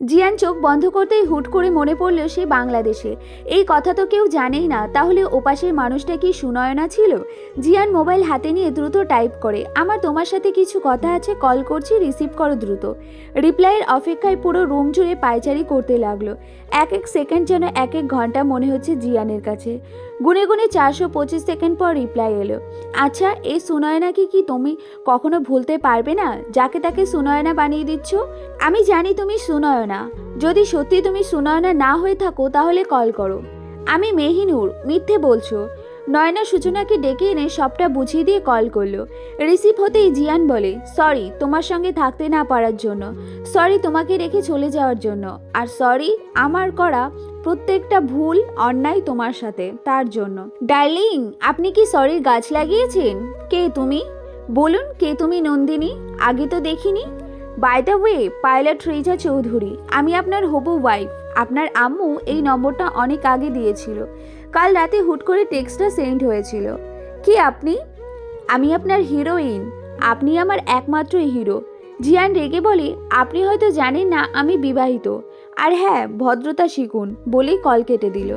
জিয়ান চোখ বন্ধ করতেই হুট করে মনে পড়ল সে বাংলাদেশে। এই কথা তো কেউ জানেই না, তাহলে ওপাশের মানুষটা কি সুনয়না ছিল? জিয়ান মোবাইল হাতে নিয়ে দ্রুত টাইপ করে, আমার তোমার সাথে কিছু কথা আছে, কল করছি, রিসিভ করো দ্রুত। রিপ্লাইয়ের অপেক্ষায় পুরো রুম জুড়ে পায়চারি করতে লাগল। এক এক সেকেন্ড যেন এক এক ঘণ্টা মনে হচ্ছে জিয়ানের কাছে। গুনে গুনে চারশো পঁচিশ সেকেন্ড পর রিপ্লাই এলো আচ্ছা এই সুনয়নাকে কি তুমি কখনো ভুলতে পারবে না? যাকে তাকে সুনয়না বানিয়ে দিচ্ছ? আমি জানি তুমি সুনয়না। যদি সত্যি তুমি সুনয়না না হয়ে থাকো, তাহলে কল করো। আমি মেহিনুর, মিথ্যে বলছো। নয়না সূচনাকে ডেকে এনে সবটা বুঝিয়ে দিয়ে কল করল। রিসিভ হতেই জিয়ান বলে, সরি, তোমার সঙ্গে থাকতে না পারার জন্য। সরি, তোমাকে রেখে চলে যাওয়ার জন্য। আর সরি, আমার করা প্রত্যেকটা ভুল, অন্যায় তোমার সাথে, তার জন্য। ডার্লিং, আপনি কি সরির গাছ লাগিয়েছেন? কে তুমি? বলুন, কে তুমি নন্দিনী? আগে তো দেখিনি। By the way pilot Riza Chowdhury আমি আপনার হবু ওয়াইফ আপনার আম্মু এই নম্বরটা অনেক আগে দিয়েছিল। কাল রাতে হুট করে টেক্সটটা সেন্ড হয়েছিল। কি আপনি? আমি আপনার হিরোইন আপনি আমার একমাত্র হিরো জিয়ান রেগে বলে, আপনি হয়তো জানেন না আমি বিবাহিত। আর হ্যাঁ ভদ্রতা শিখুন, বলেই কল কেটে দিল।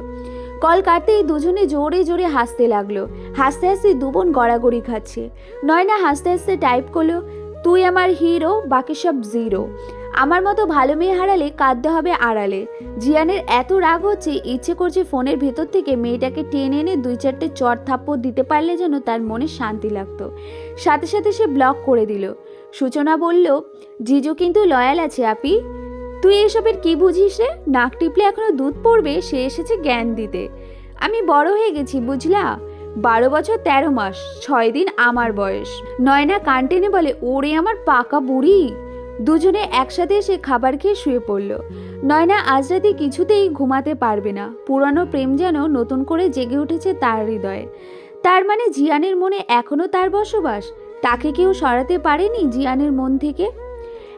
কল কাটতেই দুজনে জোরে জোরে হাসতে লাগল। হাসতে হাসতে দুবোন গড়াগড়ি খাচ্ছে। নয়না হাসতে হাসতে টাইপ করল তুই আমার হিরো বাকি সব জিরো আমার মতো ভালো মেয়ে হারালে কাঁদতে হবে আড়ালে। জিয়ানের এত রাগ হচ্ছে, ইচ্ছে করছে ফোনের ভেতর থেকে মেয়েটাকে টেনে এনে দুই চারটে চট থাপ্পড় দিতে পারলে যেন তার মনে শান্তি লাগতো। সাথে সাথে সে ব্লক করে দিল। সূচনা বলল, জিজু কিন্তু লয়াল আছে, আপি। তুই এসবের কি বুঝিস রে? নাক টিপলে এখনও দুধ পড়বে, সে এসেছে জ্ঞান দিতে। আমি বড় হয়ে গেছি, বুঝলা? বারো বছর, তেরো মাস, ছয় দিন আমার বয়স। নয়না কান টেনে বলে, ওরে আমার পাকা বুড়ি। দুজনে একসাথে এসে খাবার খেয়ে শুয়ে পড়ল। নয়না আজ রাতে কিছুতেই ঘুমাতে পারবে না। পুরানো প্রেম যেন নতুন করে জেগে উঠেছে তার হৃদয়ে। তার মানে জিয়ানের মনে এখনও তার বসবাস? তাকে কেউ সরাতে পারেনি জিয়ানের মন থেকে?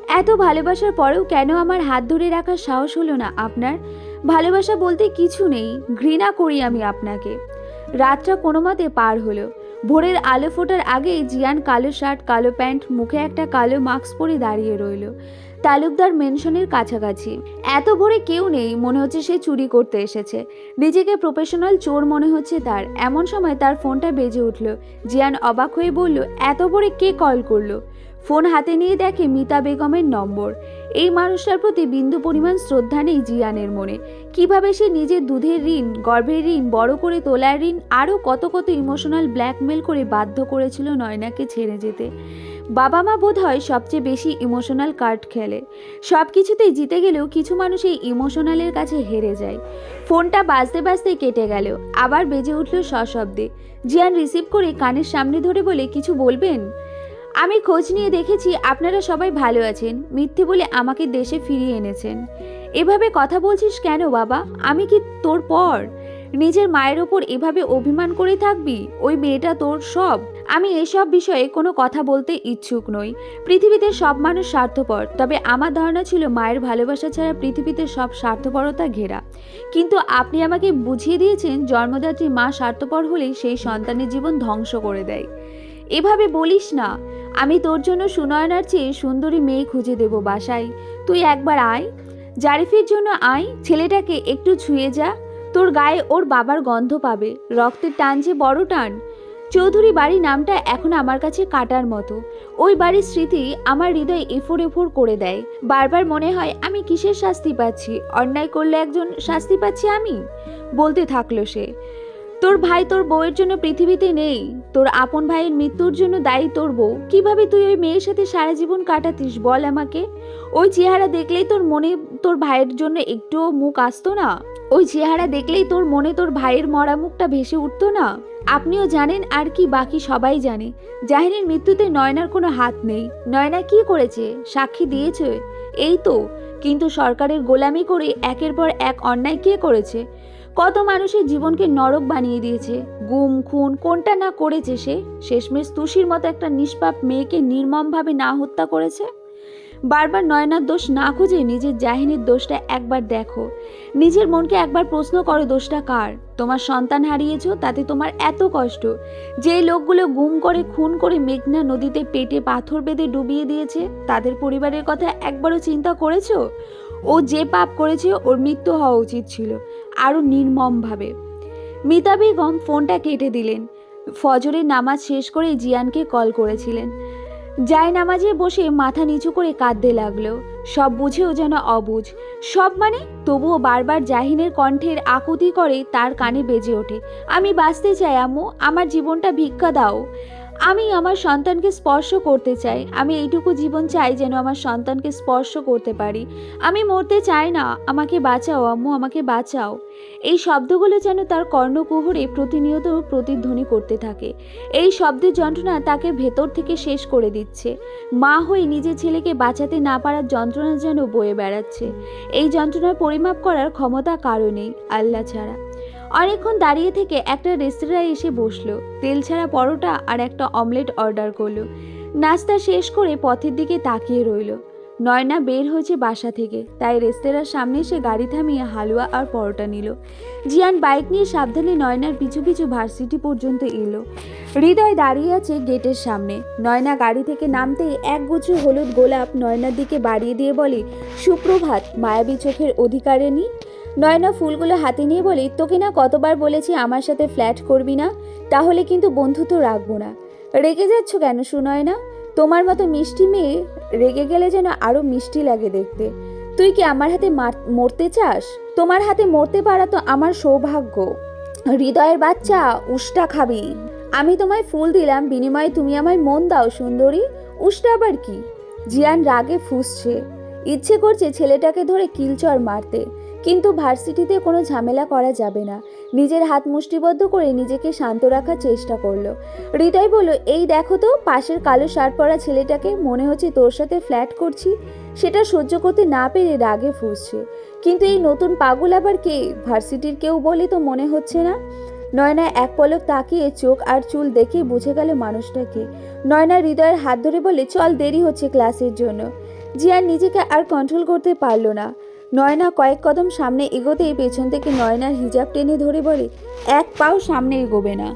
এত ভালোবাসার পরেও কেন আমার হাত ধরে রাখার সাহস হলো না আপনার? ভালোবাসা বলতে কিছু নেই, ঘৃণা করি আমি আপনাকে। রাতটা কোনো মতে পার হলো। ভোরের আলো ফোটার আগেই জিয়ান কালো শার্ট, কালো প্যান্ট, মুখে একটা কালো মাস্ক পরে দাঁড়িয়ে রইল। তালুকদার মেনশনের কাছাকাছি। এত ভোরে কেউ নেই, মনে হচ্ছে সে চুরি করতে এসেছে। নিজেকে প্রফেশনাল চোর মনে হচ্ছে তার। এমন সময় তার ফোনটা বেজে উঠল। জিয়ান অবাক হয়ে বলল, এত ভোরে কে কল করল? ফোন হাতে নিয়ে দেখে মিতা বেগমের নম্বর। এই মানুষটার প্রতি বিন্দু পরিমাণ শ্রদ্ধা নেই জিয়ানের মনে। কীভাবে সে নিজের দুধের ঋণ, গর্ভের ঋণ, বড় করে তোলার ঋণ, আরও কত কত ইমোশনাল ব্ল্যাকমেল করে বাধ্য করেছিল নয়নাকে ছেড়ে যেতে। বাবা মা বোধ হয় সবচেয়ে বেশি ইমোশনাল কার্ড খেলে। সব কিছুতেই জিতে গেলেও কিছু মানুষ এই ইমোশনালের কাছে হেরে যায়। ফোনটা বাজতে বাজতে কেটে গেল, আবার বেজে উঠল সশব্দে। জিয়ান রিসিভ করে কানের সামনে ধরে বলে, কিছু বলবেন? আমি খোঁজ নিয়ে দেখেছি আপনারা সবাই ভালো আছেন। মিথ্যে বলে আমাকে দেশে ফিরিয়ে এনেছেন। এভাবে কথা বলছিস কেন বাবা? আমি কি তোর পর? নিজের মায়ের ওপর এভাবে অভিমান করে থাকবি? ওই মেয়েটা তোর সব। আমি এসব বিষয়ে কোনো কথা বলতে ইচ্ছুক নই। পৃথিবীতে সব মানুষ স্বার্থপর। তবে আমার ধারণা ছিল মায়ের ভালোবাসা ছাড়া পৃথিবীতে সব স্বার্থপরতা ঘেরা। কিন্তু আপনি আমাকে বুঝিয়ে দিয়েছেন জন্মদাত্রী মা স্বার্থপর হলেই সেই সন্তানের জীবন ধ্বংস করে দেয়। এভাবে বলিস না। আমি তোর জন্য সুনয়নার চেয়ে সুন্দরী মেয়ে খুঁজে দেব বাসায়। তুই একবার আয়। জারিফের জন্য আয়, ছেলেটাকে একটু ছুঁয়ে যা। তোর গায়ে ওর বাবার গন্ধ পাবে। রক্তের টান যে বড় টান। চৌধুরী বাড়ি নামটা এখন আমার কাছে কাটার মতো। ওই বাড়ির স্মৃতি আমার হৃদয় এফোর এফোর করে দেয়। বারবার মনে হয়, আমি কিসের শাস্তি পাচ্ছি? অন্যায় করলে একজন শাস্তি পাচ্ছি আমি? বলতে থাকল সে। তোর ভাই তোর বউয়ের জন্য পৃথিবীতে নেই। তোর আপন ভাইয়ের মৃত্যুর জন্য দায়ী তোর বউ। কীভাবে তুই ওই মেয়ের সাথে সারা জীবন কাটাতিস, বল আমাকে। ওই চেহারা দেখলেই তোর মনে তোর ভাইয়ের জন্য একটুও মুখ আসতো না। ওই চেহারা দেখলেই তোর মনে তোর ভাইয়ের মরা মুখটা ভেসে উঠতো না। আপনিও জানেন আর কি বাকি সবাই জানে। জাহিনের মৃত্যুতে নয়নার কোনো হাত নেই। নয়না কি করেছে? সাক্ষী দিয়েছে? এই তো। কিন্তু সরকারের গোলামি করে একের পর এক অন্যায় কে করেছে? কত মানুষের জীবনকে নরক বানিয়ে দিয়েছে। গুম, খুন, কোনটা না করেছে সে, শেষমেশ তুষির মতো একটা নিষ্পাপ মেয়েকে নির্মমভাবে না হত্যা করেছে? বারবার নয়নার দোষ না খুঁজে নিজের জাহিনের দোষটা একবার দেখো। নিজের মনকে একবার প্রশ্ন করো, দোষটা কার? তোমার সন্তান হারিয়েছো, তাতে তোমার এত কষ্ট। যে লোকগুলো গুম করে, খুন করে মেঘনা নদীতে পেটে পাথর বেঁধে ডুবিয়ে দিয়েছে, তাদের পরিবারের কথা একবারও চিন্তা করেছ? ও যে পাপ করেছে ওর মৃত্যু হওয়া উচিত ছিল, আরও নির্মমভাবে। মিতা বেগম ফোনটা কেটে দিলেন। ফজরের নামাজ শেষ করে জিয়ানকে কল করেছিলেন। যায় নামাজে বসে মাথা নিচু করে কাঁদতে লাগল। সব বুঝেও যেন অবুঝ। সব মানে তবুও বারবার জাহিনের কণ্ঠের আকুতি করে তার কানে বেজে ওঠে। আমি বাঁচতে চাই আম্মু, আমার জীবনটা ভিক্ষা দাও। আমি আমার সন্তানকে স্পর্শ করতে চাই। আমি এইটুকু জীবন চাই যেন আমার সন্তানকে স্পর্শ করতে পারি। আমি মরতে চাই না। আমাকে বাঁচাও, আম্মু, আমাকে বাঁচাও। এই শব্দগুলো যেন তার কর্ণকুহরে প্রতিনিয়ত প্রতিধ্বনি করতে থাকে। এই শব্দের যন্ত্রণা তাকে ভেতর থেকে শেষ করে দিচ্ছে। মা হয়ে নিজের ছেলেকে বাঁচাতে না পারার যন্ত্রণা যেন বয়ে বেড়াচ্ছে। এই যন্ত্রণার পরিমাপ করার ক্ষমতা কারও নেই, আল্লাহ ছাড়া। অনেকক্ষণ দাঁড়িয়ে থেকে একটা রেস্তোরাঁয় এসে বসল। তেল ছাড়া পরোটা আর একটা অমলেট অর্ডার করল। নাস্তা শেষ করে পথের দিকে তাকিয়ে রইল। নয়না বের হয়েছে বাসা থেকে, তাই রেস্তোরাঁর সামনে এসে গাড়ি থামিয়ে হালুয়া আর পরোটা নিল। জিয়ান বাইক নিয়ে সাবধানে নয়নার পিছু পিছু ভার্সিটি পর্যন্ত এলো। হৃদয় দাঁড়িয়ে আছে গেটের সামনে। নয়না গাড়ি থেকে নামতেই একগুচ্ছ হলুদ গোলাপ নয়নার দিকে বাড়িয়ে দিয়ে বলে, সুপ্রভাত, মায়াবী চোখের অধিকারিণী। নয়না ফুলগুলো হাতে নিয়ে বলি, তোকে না কতবার বলেছি আমার সাথে ফ্ল্যাট করবি না? তাহলে কিন্তু বন্ধুত্ব রাখব না। রেগে যাচ্ছ কেন সুনয় না তোমার মতো মিষ্টি মেয়ে রেগে গেলে যেন আরও মিষ্টি লাগে দেখতে। তুই কি আমার হাতে মার- মরতে চাস? তোমার হাতে মরতে পারা তো আমার সৌভাগ্য। হৃদয়ের বাচ্চা, উষ্টা খাবি। আমি তোমায় ফুল দিলাম, বিনিময়ে তুমি আমায় মন দাও, সুন্দরী। উষ্টা আবার কি? জিয়ান রাগে ফুসছে। ইচ্ছে করছে ছেলেটাকে ধরে কিলচর মারতে। কিন্তু ভার্সিটিতে কোনো ঝামেলা করা যাবে না। নিজের হাত মুষ্টিবদ্ধ করে নিজেকে শান্ত রাখার চেষ্টা করল। হৃদয় বলল, এই দেখো তো, পাশের কালো শার্ট পরা ছেলেটাকে মনে হচ্ছে তোর সাথে ফ্ল্যাট করছি। সেটা সহ্য করতে না পেরে রাগে ফুসছে। কিন্তু এই নতুন পাগল আবার কে? ভার্সিটির কেউ বলে তো মনে হচ্ছে না? নয়না এক পলক তাকিয়ে চোখ আর চুল দেখে বুঝে গেল মানুষটাকে। নয়না হৃদয়ের হাত ধরে বলে, চল দেরি হচ্ছে ক্লাসের জন্য। জিয়ান নিজেকে আর কন্ট্রোল করতে পারল না। নয়না কয়েক কদম সামনে এগোতেই পেছন থেকে নয়নার হিজাব টেনে ধরে বলে, এক পাও সামনে এগোবে না।